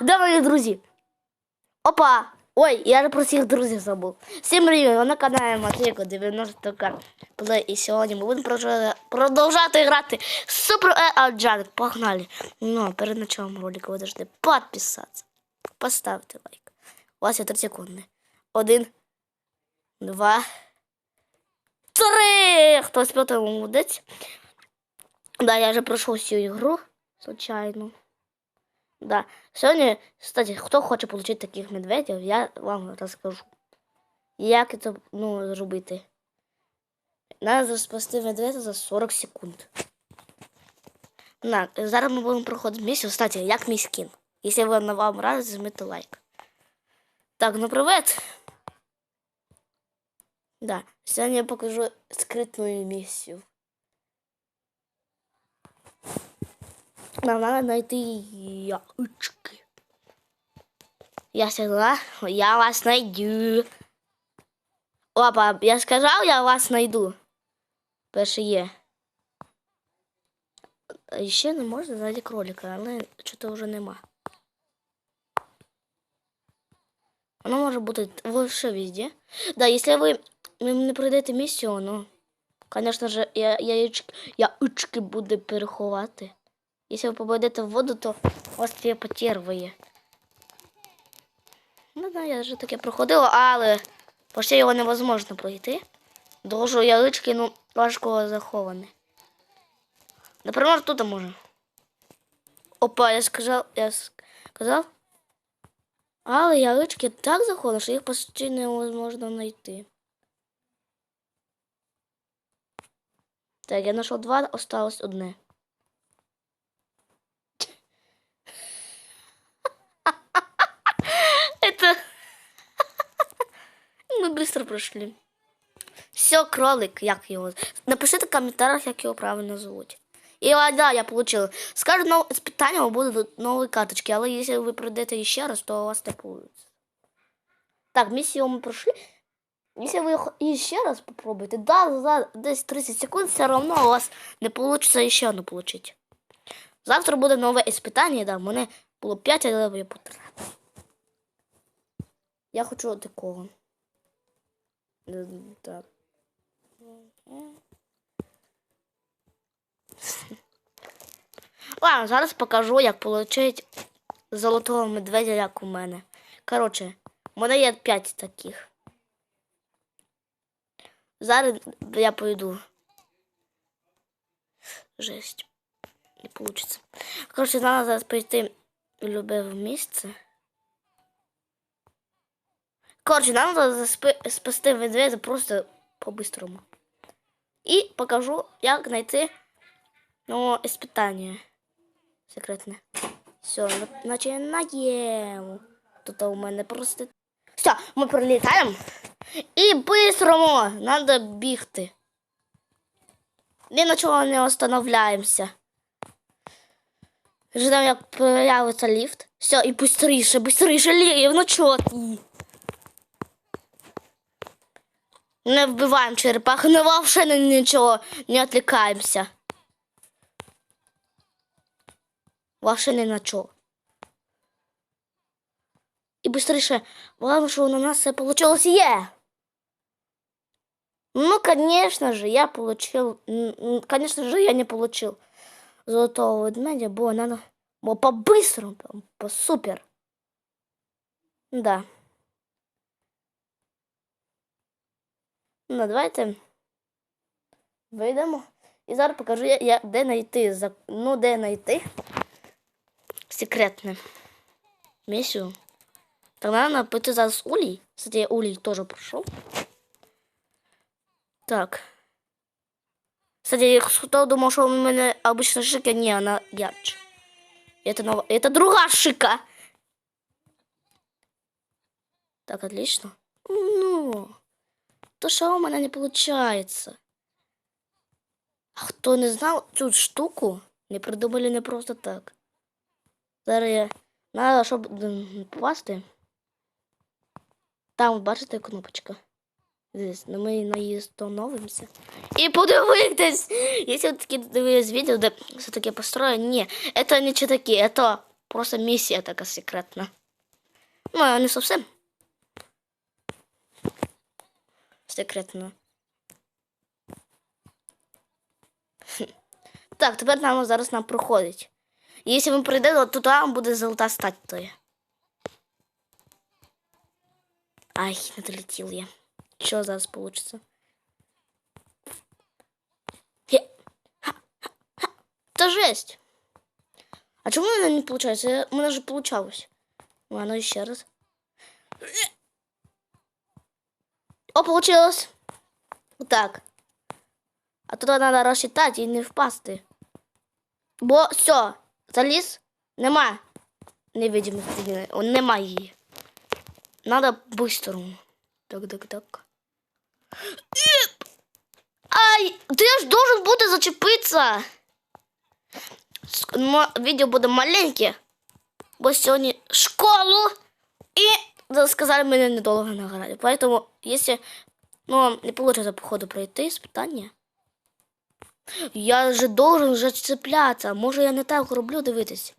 де мої друзі? Опа! Ой, я же про всіх друзів забув. Всім привіт, на каналі Матвійко 90 к Плей. І сьогодні ми будемо продовжати грати Супер Е Аджанк. Погнали. Ну, перед началом ролика ви должны підписатися. Поставте лайк. У вас є 3 секунди. Один, два, три. Хто спів, той молодець. Да, я вже пройшов всю ігру, случайно. Да. Сьогодні, кстати, хто хоче отримати таких медведів, я вам розкажу. Як це ну, зробити. Надо спасти медведя за 40 секунд. На, зараз ми будемо проходити місію. Кстати, як мій скін. Якщо ви вам раз, зажмите лайк. Так, ну привет. Да, сьогодні я покажу скритну місію. Нам надо найти яички. Я сказала, я вас найду. Опа, я сказав, я вас найду. Перше є. Ще не можна знайти кролика, чого вже нема. Воно може бути вообще везде. Да, если вы не пройдете місію, ну, конечно же, я, яички, яички буде переховати. Якщо ви попадете в воду, то у вас твоє потерває. Ну да, я вже таке проходила, але почти його невозможно пройти. Дуже ялички, ну, важко заховані. Наприклад, тут може. Опа, я сказав, я сказав. Але ялички так заховані, що їх почти невозможно знайти. Так, я знайшов два, осталось одне. Это... Мы быстро прошли. Все, кролик, як його. Напишите в комментариях, як його правильно звуть. І а, да, я получила. З кожного питання будуть нові каточки, але якщо ви пройдете ще раз, то у вас не вийде. Так, миссию мы прошли. Если вы х- еще раз попробуете, да, за десь 30 секунд все равно у вас не получится еще одну получить. Завтра буде нове іспитання, да, в мене було 5, але я потратив. Я хочу такого. Е, Так. Ладно, зараз покажу, як отримати золотого медведя, як у мене. Коротше, у мене є 5 таких. Зараз я пойду. Жесть. Не получится. Короче, надо зараз прийти в любе місце. Короче, нам надо заспи- спасти медведя просто по-быстрому. І покажу, як знайти ну, испытание секретне. Все, починаємо. Тут у мене просто. Все, ми прилітаємо. І бистрому надо бігти. Ні на чого не остановляємося. Ждемо, як появиться ліфт. Все, і быстріше, быстріше лів, ну чого ти? Не вбиваємо черепахи, не вообще ні- нічого, не відвлікаємося. Вообще ні на чого. І быстріше, главное, що на нас все получилось. Є! Ну, конечно же, я получил... м, м, Конечно же, я не получил золотого ведмедя, бо надо... Бо по-быстрому, прям, по-супер. Да. Ну, давайте вийдемо. І зараз покажу, я, я, де знайти, за- ну, де знайти секретне місію. Так надо пойти зараз улей. Кстати, я улей тоже прошел. Так. Кстати, кто думал, что у меня обычно шика, не, она ярче. Это, нова... это другая шика. Так, отлично. Ну, то что у меня не получается. А хто не знав цю штуку, не придумали не просто так. Зараз я надо, щоб м, попасти. Там, бачите, кнопочка. Здесь, на ми на її становимося. І подивитись! Якщо ви такі дивились відео, де все таке построєно, ні, це не читаки, це просто місія така секретна. Ну, не зовсім. Секретно. Так, тепер нам зараз нам проходить. Якщо він прийде, то там буде золота статуя. Ай, не долетів я. Що зараз ха. Та жесть. А чому вона не получается? У мене же получалось. Ладно, ще раз. О, получилось. Так. А тут треба розчитати і не впасти. Бо все, заліз, нема невидимості, нема її. Надо быстрому. Так, так, так. Іп! Ай, ти ж должен бути зачепитися. Ск- мо- Відео буде маленьке, бо сьогодні школу і сказали мене недовго награти. Поэтому, если ну, не получится по ходу пройти испытание, я же должен вже цепляться. Може я не так роблю дивитись.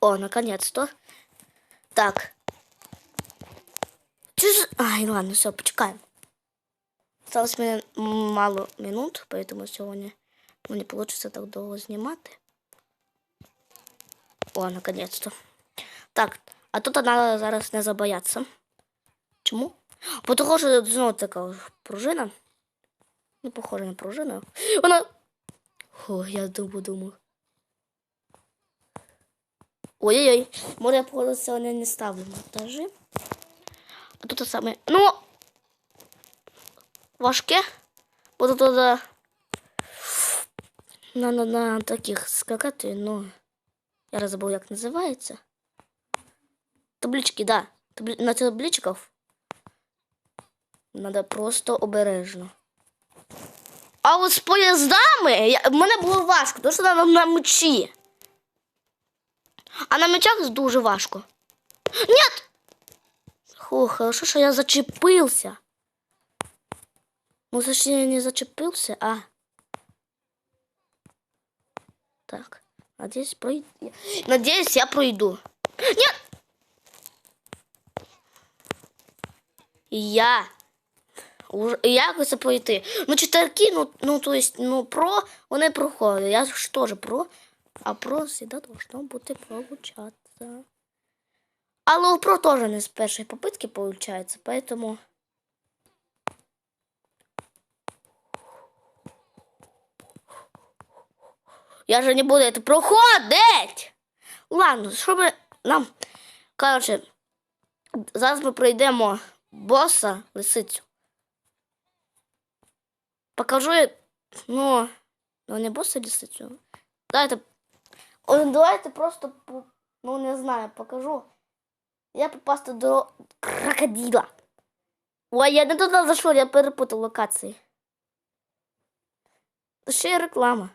О, наконец-то. Так. Чи ж... Ай, ладно, все, почекаем. Осталось мне мало минут, поэтому сегодня ну, не получится так долго снимать. О, наконец-то. Так, а тут треба зараз не забояться. Чому? Бо того, що знову така пружина. Не похожа на пружину. Вона. О, я думаю, думаю. Ой-ой-ой, може я походу сьогодні не ставлю монтажі. А тут саме. Ну. Важке. Буду туди на, на, на таких скакати, ну. Я забув, як називається. Таблички, да. Таблі... На табличках Надо просто обережно. А от з поїздами я... в мене було важко, тому що треба на мечі. А на мечах дуже важко. Нет! О, хорошо, що я зачепився. Ну, точнее, не зачепився, а. Так. Надеюсь, пройду. Надеюсь, я пройду. Нет! Я. Уж- Як пройти? Ну, чотирки, ну, ну, то есть, ну, про, вони проходять. Я ж теж про, а про завжди должно бути получатися. Але у про теж не з першої попитки получається, поэтому... Я же не буду это проходить. Ладно, щоб нам. Коротше, зараз ми пройдемо боса лисицю. Покажу, ну, ну не боса лисицю. Давайте. О, давайте просто, ну не знаю, покажу. Я попасти до крокодила. Ой, я не туди зайшов, я перепутав локації. Ще є реклама.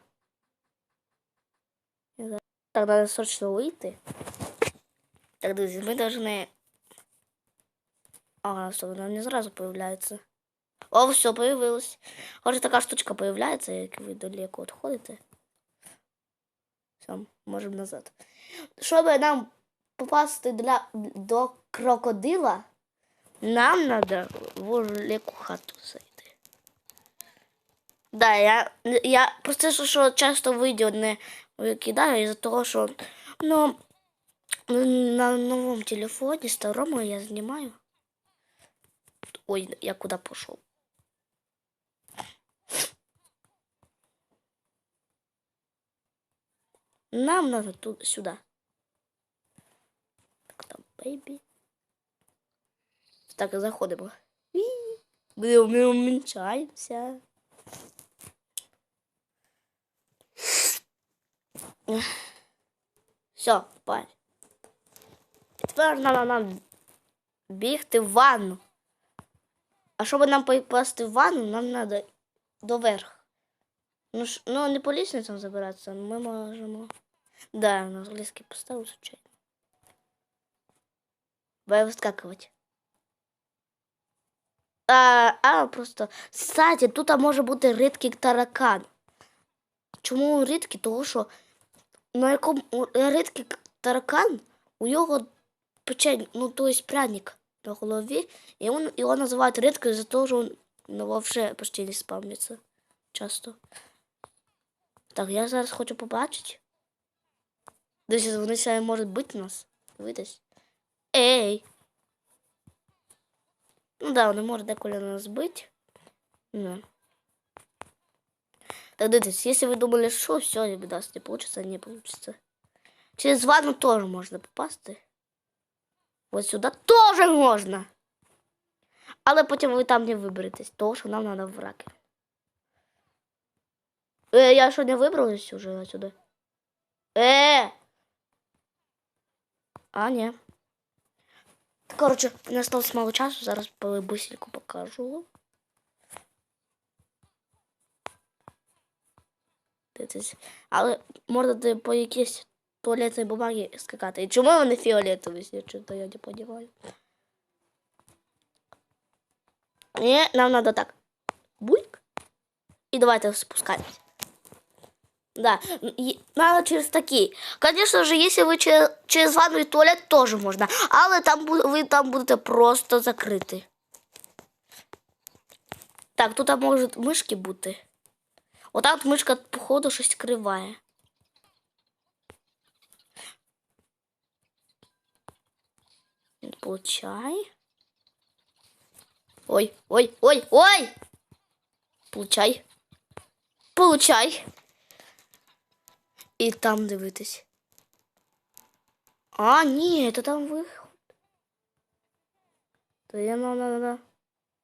Так, надо срочно выйти. Так, друзья, мы должны... Ага, стоп, она не сразу появляется. О, все, появилось. Може така штучка появляється, як ви далеко відходите. Все, можемо назад. Щоб нам попасти для, до крокодила, нам надо в велику хату зайти. Да, я, я просто що, що часто відео не викидаю із-за того, що ну, на новому телефоні старому я знімаю. Ой, я куди пішов? Нам надо тут сюда. Так, там, бейбі. Так, заходимо. Ві. Ми ми уменьшаємося. Все, паль. Тепер нам, нам бігти в ванну. А щоб нам попасти в ванну, нам треба доверх. Ну, ж, ну не по лестницам забиратися, ми можемо. Да, на англійський поставив, звичайно. Бо вискакувати. А, а просто. Кстати, тут може бути рідкий таракан. чому рідкий? Тому що на якому к- таракан, у його печень, ну, то есть пряник на голові, і он, його називають рідкою за те, що він ну, вообще почти не спавниться часто. Так, я зараз хочу побачити. Десь вони ще можуть бити нас. Дивитись. Ей! Ну да, вони можуть деколи нас бити. Ну. Так дивитесь, если вы думали, що все, не даст, не получится, не получится. Через ванну тоже можно попасти. Вот сюда тоже можна. Але потім ви там не виберетесь, тому що нам треба в раки. Е, я що не вибралась уже отсюда? Е! А, ні. Коротше, нас осталось мало часу, зараз быстренько покажу. Дивіться. Але можна по якійсь туалетній бумагі скакати. І чому вони фіолетові, якщо то я не розумію. Ні, нам треба так. Бульк. І давайте спускаемся. Да, надо через такие. Конечно же, если вы через, через ванну туалет, тоже можно. Але там ви там будете просто закриті. Так, тут там можуть мишки бути. Отак от мишка, походу, щось криває. Получай. Ой, ой, ой, ой! Получай. Получай. І там дивитись. А, ні, це там виход. То я нам надо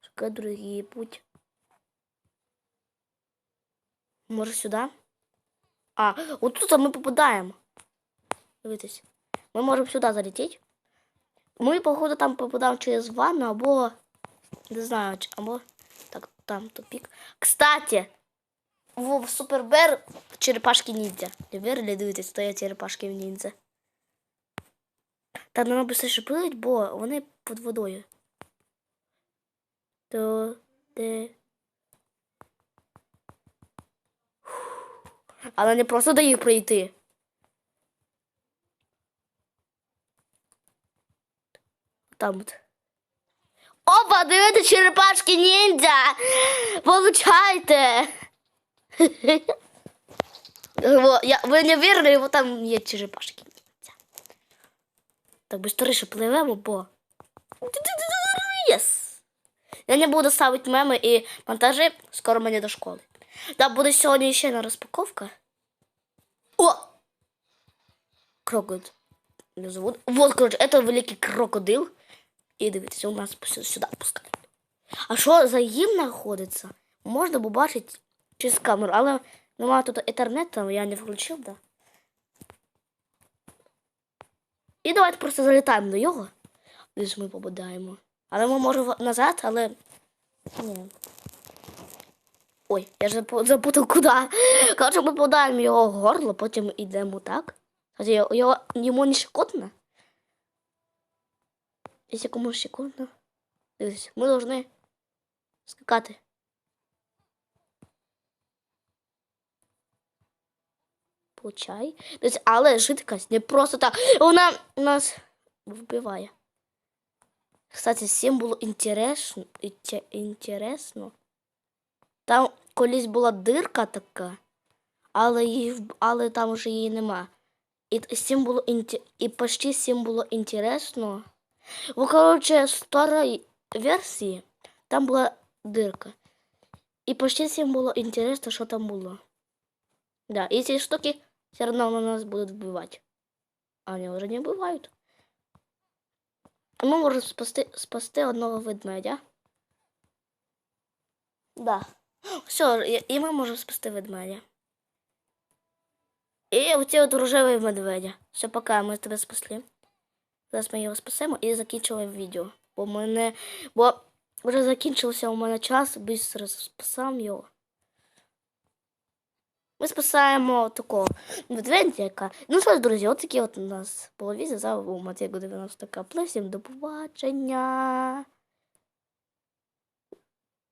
шукати другий путь. Може сюди? А, от тут ми попадаємо. Дивитесь. Ми можемо сюди залетіти. Ми, походу, там попадаємо через ванну або. Не знаю, або. Так, там тупик. Кстати, в Супербер черепашки ніндзя. Не вірили, дивитесь, стоять черепашки ніндзя. Та треба быстріше плить, бо вони під водою. То де. Але не просто до їх прийти. Там от. Опа, дивіться, черепашки ніндзя! Получайте! Ви не вірили, бо там є черепашки ніндзя. Так быстріше пливемо, бо. Я не буду ставити меми і монтажі, скоро мені до школи. Да, буде сьогодні ще одна розпаковка. О! Крокодил. Его зовут. Вот, короче, это великий крокодил. І дивіться, у нас сюди пускають. А що за їм знаходиться? Можна побачити через камеру, але немає тут інтернету, я не включив, да. І давайте просто залітаємо до його. Десь ми попадаємо. Але ми можемо назад, але. Ні. Ой, я ж запу- запутав куди. Коротше, ми подаємо його в горло, потім йдемо так. Кстати, його, його йому не щекотно. Якщо комусь щекотно. Дивіться, ми повинні скакати. Получай. Дивіться, але жидкость не просто так. Вона нас вбиває. Кстати, всім було інтересно, інтересно. Там колись була дирка така, але, її, вб- але там вже її нема. І т- всім було інте- і почти всім було інтересно. Ну, короче, в старой версии там была дырка. И почти всем было интересно, что там было. Да, и эти штуки все равно на нас будут вбивать. А они уже не бывают. Мы можем спасти, спасти одного ведмедя. Да. Все, і, ми можемо спасти ведмедя. І оці от рожеві медведя. Все, пока, ми тебе спасли. Зараз ми його спасемо і закінчуємо відео. Бо мене. Бо вже закінчився у мене час, быстро спасаємо його. Ми спасаємо такого медведя. Ну що ж, друзі, от такі от у нас відео. Зараз був Матєго 90 Всім до побачення.